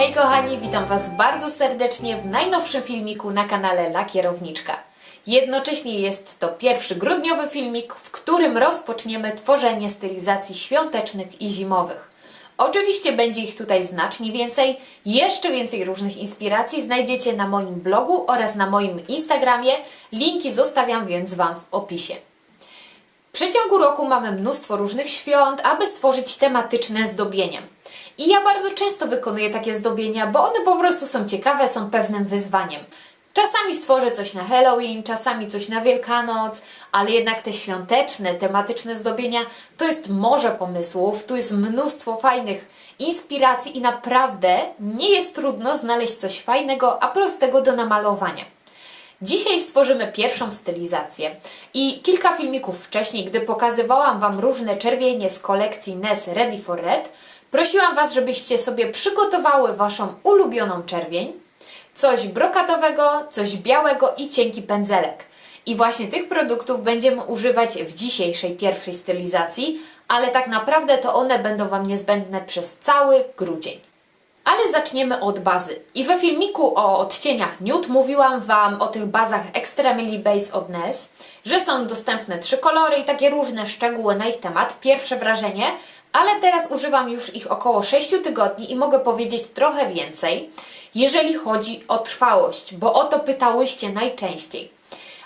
Hej kochani, witam Was bardzo serdecznie w najnowszym filmiku na kanale La Kierowniczka. Jednocześnie jest to pierwszy grudniowy filmik, w którym rozpoczniemy tworzenie stylizacji świątecznych i zimowych. Oczywiście będzie ich tutaj znacznie więcej, jeszcze więcej różnych inspiracji znajdziecie na moim blogu oraz na moim Instagramie. Linki zostawiam więc Wam w opisie. W przeciągu roku mamy mnóstwo różnych świąt, aby stworzyć tematyczne zdobienia. I ja bardzo często wykonuję takie zdobienia, bo one po prostu są ciekawe, są pewnym wyzwaniem. Czasami stworzę coś na Halloween, czasami coś na Wielkanoc, ale jednak te świąteczne, tematyczne zdobienia to jest morze pomysłów, tu jest mnóstwo fajnych inspiracji i naprawdę nie jest trudno znaleźć coś fajnego, a prostego do namalowania. Dzisiaj stworzymy pierwszą stylizację i kilka filmików wcześniej, gdy pokazywałam Wam różne czerwienie z kolekcji NES Ready for Red, prosiłam Was, żebyście sobie przygotowały Waszą ulubioną czerwień, coś brokatowego, coś białego i cienki pędzelek. I właśnie tych produktów będziemy używać w dzisiejszej pierwszej stylizacji, ale tak naprawdę to one będą Wam niezbędne przez cały grudzień. Ale zaczniemy od bazy. I we filmiku o odcieniach nude mówiłam Wam o tych bazach Extremely Base od NES, że są dostępne trzy kolory i takie różne szczegóły na ich temat, pierwsze wrażenie, ale teraz używam już ich około 6 tygodni i mogę powiedzieć trochę więcej, jeżeli chodzi o trwałość, bo o to pytałyście najczęściej.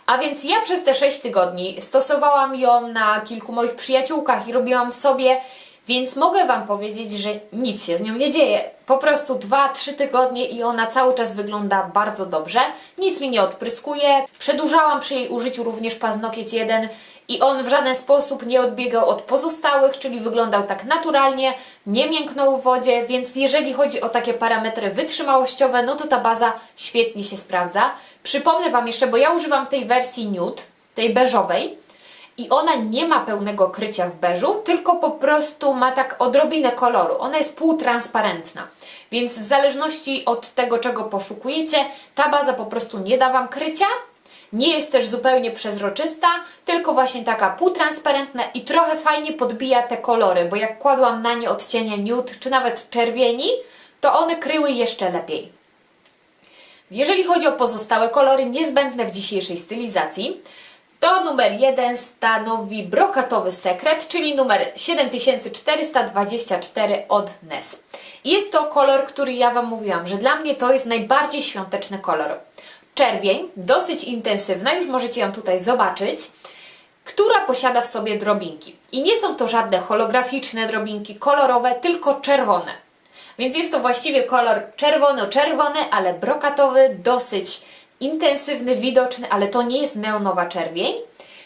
A więc ja przez te 6 tygodni stosowałam ją na kilku moich przyjaciółkach i robiłam sobie więc mogę Wam powiedzieć, że nic się z nią nie dzieje. Po prostu 2-3 tygodnie i ona cały czas wygląda bardzo dobrze. Nic mi nie odpryskuje. Przedłużałam przy jej użyciu również paznokieć jeden i on w żaden sposób nie odbiegał od pozostałych, czyli wyglądał tak naturalnie, nie mięknął w wodzie, więc jeżeli chodzi o takie parametry wytrzymałościowe, no to ta baza świetnie się sprawdza. Przypomnę Wam jeszcze, bo ja używam tej wersji nude, tej beżowej, i ona nie ma pełnego krycia w beżu, tylko po prostu ma tak odrobinę koloru. Ona jest półtransparentna. Więc w zależności od tego, czego poszukujecie, ta baza po prostu nie da Wam krycia. Nie jest też zupełnie przezroczysta, tylko właśnie taka półtransparentna i trochę fajnie podbija te kolory, bo jak kładłam na nie odcienie nude, czy nawet czerwieni, to one kryły jeszcze lepiej. Jeżeli chodzi o pozostałe kolory niezbędne w dzisiejszej stylizacji, to numer 1 stanowi brokatowy sekret, czyli numer 7424 od NES. Jest to kolor, który ja Wam mówiłam, że dla mnie to jest najbardziej świąteczny kolor. Czerwień, dosyć intensywna, już możecie ją tutaj zobaczyć, która posiada w sobie drobinki. I nie są to żadne holograficzne drobinki kolorowe, tylko czerwone. Więc jest to właściwie kolor czerwono-czerwony, ale brokatowy, dosyć intensywny, widoczny, ale to nie jest neonowa czerwień,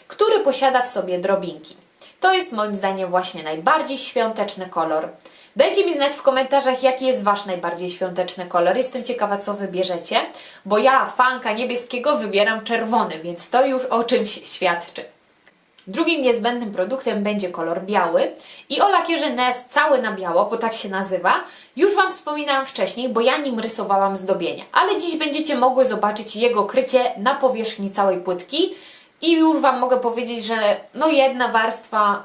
który posiada w sobie drobinki. To jest moim zdaniem właśnie najbardziej świąteczny kolor. Dajcie mi znać w komentarzach, jaki jest Wasz najbardziej świąteczny kolor. Jestem ciekawa, co wybierzecie, bo ja, fanka niebieskiego, wybieram czerwony, więc to już o czymś świadczy. Drugim niezbędnym produktem będzie kolor biały. I o lakierze NES cały na biało, bo tak się nazywa, już Wam wspominałam wcześniej, bo ja nim rysowałam zdobienia, ale dziś będziecie mogły zobaczyć jego krycie na powierzchni całej płytki. I już Wam mogę powiedzieć, że no jedna warstwa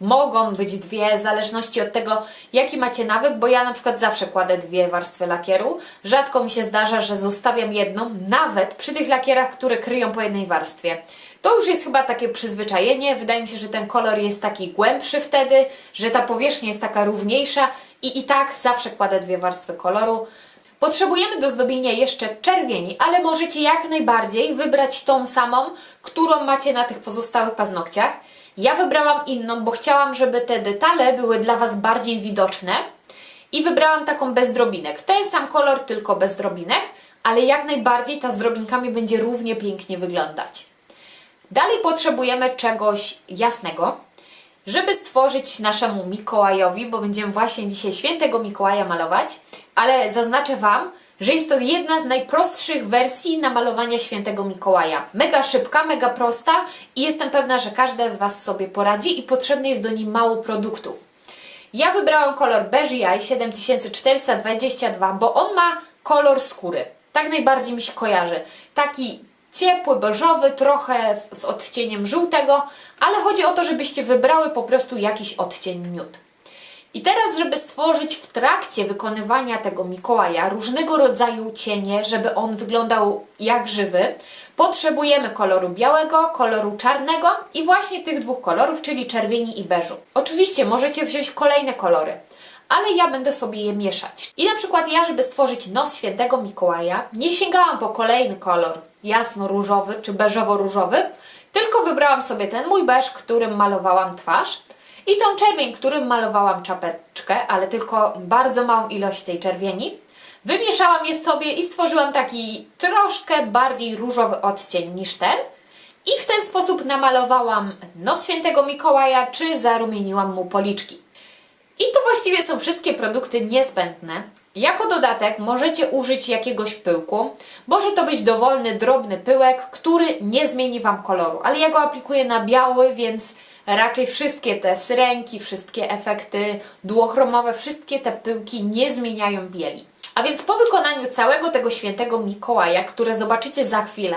Mogą być dwie, w zależności od tego, jaki macie nawyk, bo ja na przykład zawsze kładę dwie warstwy lakieru. Rzadko mi się zdarza, że zostawiam jedną, nawet przy tych lakierach, które kryją po jednej warstwie. To już jest chyba takie przyzwyczajenie. Wydaje mi się, że ten kolor jest taki głębszy wtedy, że ta powierzchnia jest taka równiejsza i i tak zawsze kładę dwie warstwy koloru. Potrzebujemy do zdobienia jeszcze czerwieni, ale możecie jak najbardziej wybrać tą samą, którą macie na tych pozostałych paznokciach. Ja wybrałam inną, bo chciałam, żeby te detale były dla Was bardziej widoczne i wybrałam taką bez drobinek. Ten sam kolor, tylko bez drobinek, ale jak najbardziej ta z drobinkami będzie równie pięknie wyglądać. Dalej potrzebujemy czegoś jasnego, żeby stworzyć naszemu Mikołajowi, bo będziemy właśnie dzisiaj świętego Mikołaja malować, ale zaznaczę Wam, że jest to jedna z najprostszych wersji namalowania świętego Mikołaja. Mega szybka, mega prosta i jestem pewna, że każda z Was sobie poradzi i potrzebne jest do niej mało produktów. Ja wybrałam kolor Beige Eye 7422, bo on ma kolor skóry. Tak najbardziej mi się kojarzy. Taki ciepły, beżowy, trochę z odcieniem żółtego, ale chodzi o to, żebyście wybrały po prostu jakiś odcień nude. I teraz, żeby stworzyć w trakcie wykonywania tego Mikołaja różnego rodzaju cienie, żeby on wyglądał jak żywy, potrzebujemy koloru białego, koloru czarnego i właśnie tych dwóch kolorów, czyli czerwieni i beżu. Oczywiście możecie wziąć kolejne kolory, ale ja będę sobie je mieszać. I na przykład ja, żeby stworzyć nos świętego Mikołaja, nie sięgałam po kolejny kolor jasno-różowy czy beżowo-różowy, tylko wybrałam sobie ten mój beż, którym malowałam twarz i tą czerwień, którym malowałam czapeczkę, ale tylko bardzo małą ilość tej czerwieni. Wymieszałam je sobie i stworzyłam taki troszkę bardziej różowy odcień niż ten. I w ten sposób namalowałam nos świętego Mikołaja, czy zarumieniłam mu policzki. I to właściwie są wszystkie produkty niezbędne. Jako dodatek możecie użyć jakiegoś pyłku. Może to być dowolny, drobny pyłek, który nie zmieni Wam koloru, ale ja go aplikuję na biały, więc raczej wszystkie te syrenki, wszystkie efekty duochromowe, wszystkie te pyłki nie zmieniają bieli. A więc po wykonaniu całego tego świętego Mikołaja, które zobaczycie za chwilę,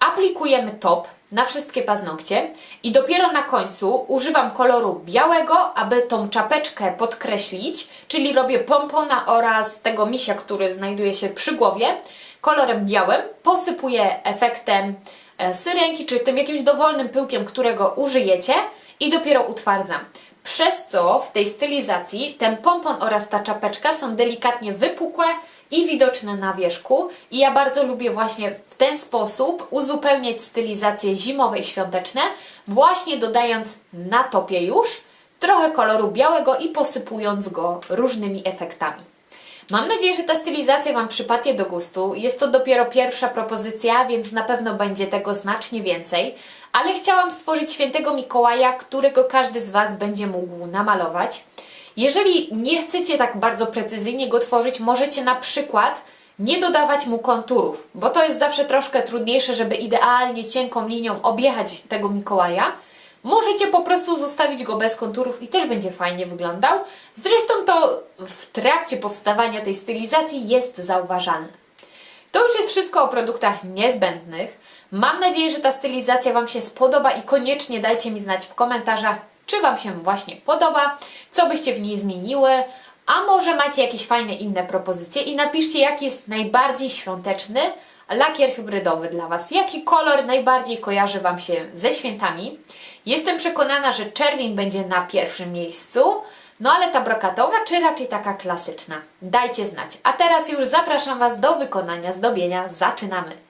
aplikujemy top na wszystkie paznokcie i dopiero na końcu używam koloru białego, aby tą czapeczkę podkreślić, czyli robię pompona oraz tego misia, który znajduje się przy głowie, kolorem białym, posypuję efektem syrenki, czy tym jakimś dowolnym pyłkiem, którego użyjecie i dopiero utwardzam. Przez co w tej stylizacji ten pompon oraz ta czapeczka są delikatnie wypukłe i widoczne na wierzchu. I ja bardzo lubię właśnie w ten sposób uzupełniać stylizacje zimowe i świąteczne, właśnie dodając na topie już trochę koloru białego i posypując go różnymi efektami. Mam nadzieję, że ta stylizacja Wam przypadnie do gustu. Jest to dopiero pierwsza propozycja, więc na pewno będzie tego znacznie więcej. Ale chciałam stworzyć świętego Mikołaja, którego każdy z Was będzie mógł namalować. Jeżeli nie chcecie tak bardzo precyzyjnie go tworzyć, możecie na przykład nie dodawać mu konturów, bo to jest zawsze troszkę trudniejsze, żeby idealnie cienką linią objechać tego Mikołaja. Możecie po prostu zostawić go bez konturów i też będzie fajnie wyglądał. Zresztą to w trakcie powstawania tej stylizacji jest zauważalne. To już jest wszystko o produktach niezbędnych. Mam nadzieję, że ta stylizacja Wam się spodoba i koniecznie dajcie mi znać w komentarzach, czy Wam się właśnie podoba, co byście w niej zmieniły, a może macie jakieś fajne inne propozycje i napiszcie, jaki jest najbardziej świąteczny lakier hybrydowy dla Was. Jaki kolor najbardziej kojarzy Wam się ze świętami? Jestem przekonana, że czerwień będzie na pierwszym miejscu, no ale ta brokatowa, czy raczej taka klasyczna? Dajcie znać. A teraz już zapraszam Was do wykonania zdobienia. Zaczynamy!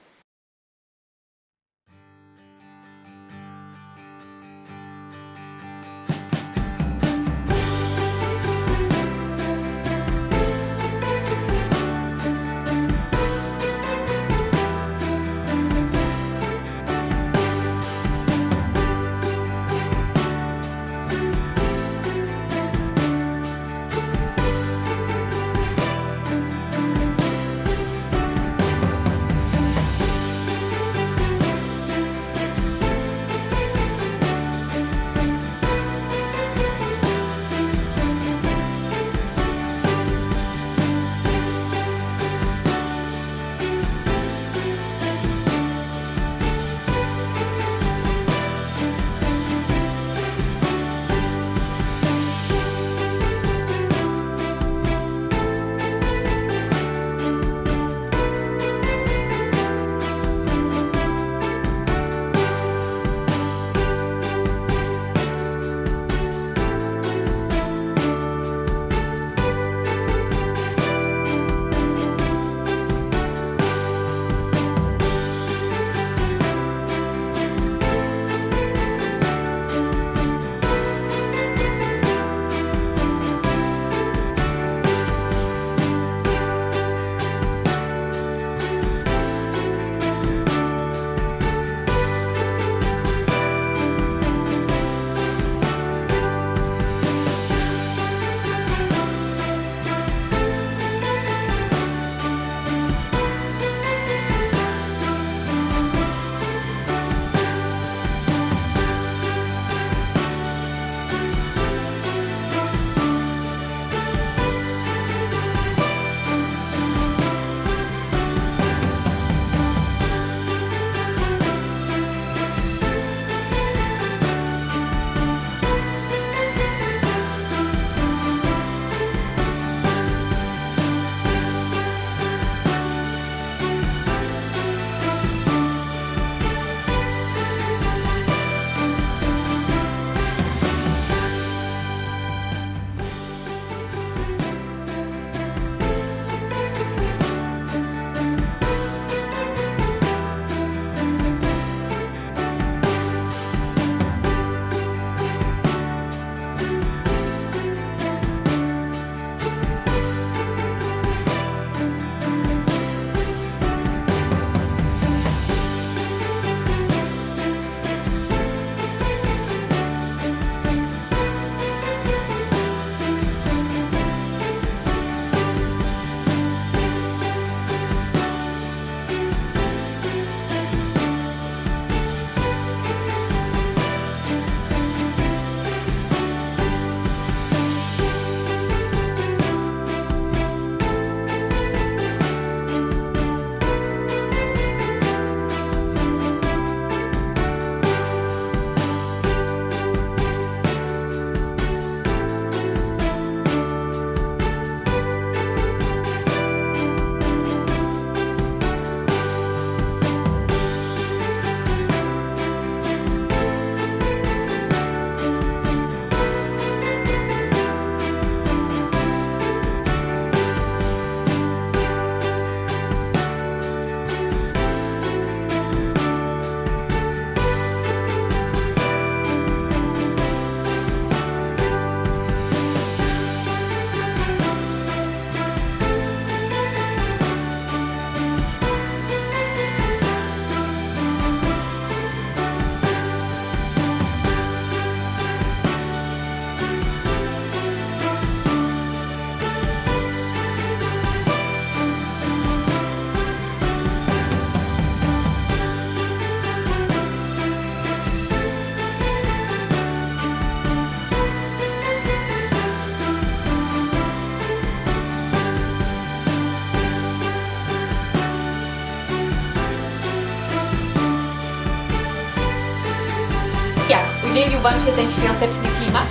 Udzielił Wam się ten świąteczny klimat?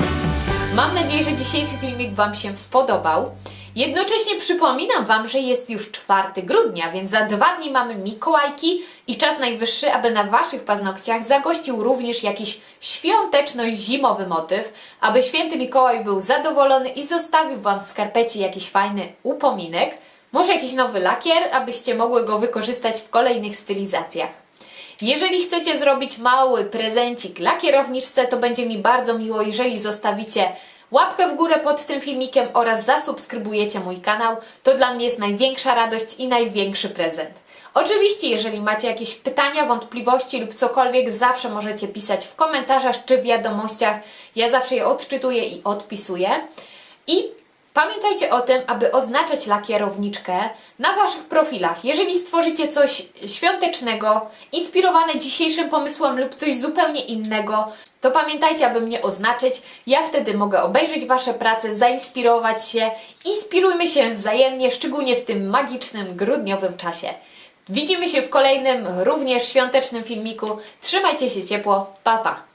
Mam nadzieję, że dzisiejszy filmik Wam się spodobał. Jednocześnie przypominam Wam, że jest już 4 grudnia, więc za dwa dni mamy Mikołajki i czas najwyższy, aby na Waszych paznokciach zagościł również jakiś świąteczno-zimowy motyw, aby święty Mikołaj był zadowolony i zostawił Wam w skarpecie jakiś fajny upominek, może jakiś nowy lakier, abyście mogły go wykorzystać w kolejnych stylizacjach. Jeżeli chcecie zrobić mały prezencik dla kierowniczce, to będzie mi bardzo miło, jeżeli zostawicie łapkę w górę pod tym filmikiem oraz zasubskrybujecie mój kanał. To dla mnie jest największa radość i największy prezent. Oczywiście, jeżeli macie jakieś pytania, wątpliwości lub cokolwiek, zawsze możecie pisać w komentarzach czy wiadomościach. Ja zawsze je odczytuję i odpisuję. I Pamiętajcie o tym, aby oznaczać lakierowniczkę na Waszych profilach. Jeżeli stworzycie coś świątecznego, inspirowane dzisiejszym pomysłem lub coś zupełnie innego, to pamiętajcie, aby mnie oznaczyć. Ja wtedy mogę obejrzeć Wasze prace, zainspirować się. Inspirujmy się wzajemnie, szczególnie w tym magicznym grudniowym czasie. Widzimy się w kolejnym, również świątecznym filmiku. Trzymajcie się ciepło. Pa, pa!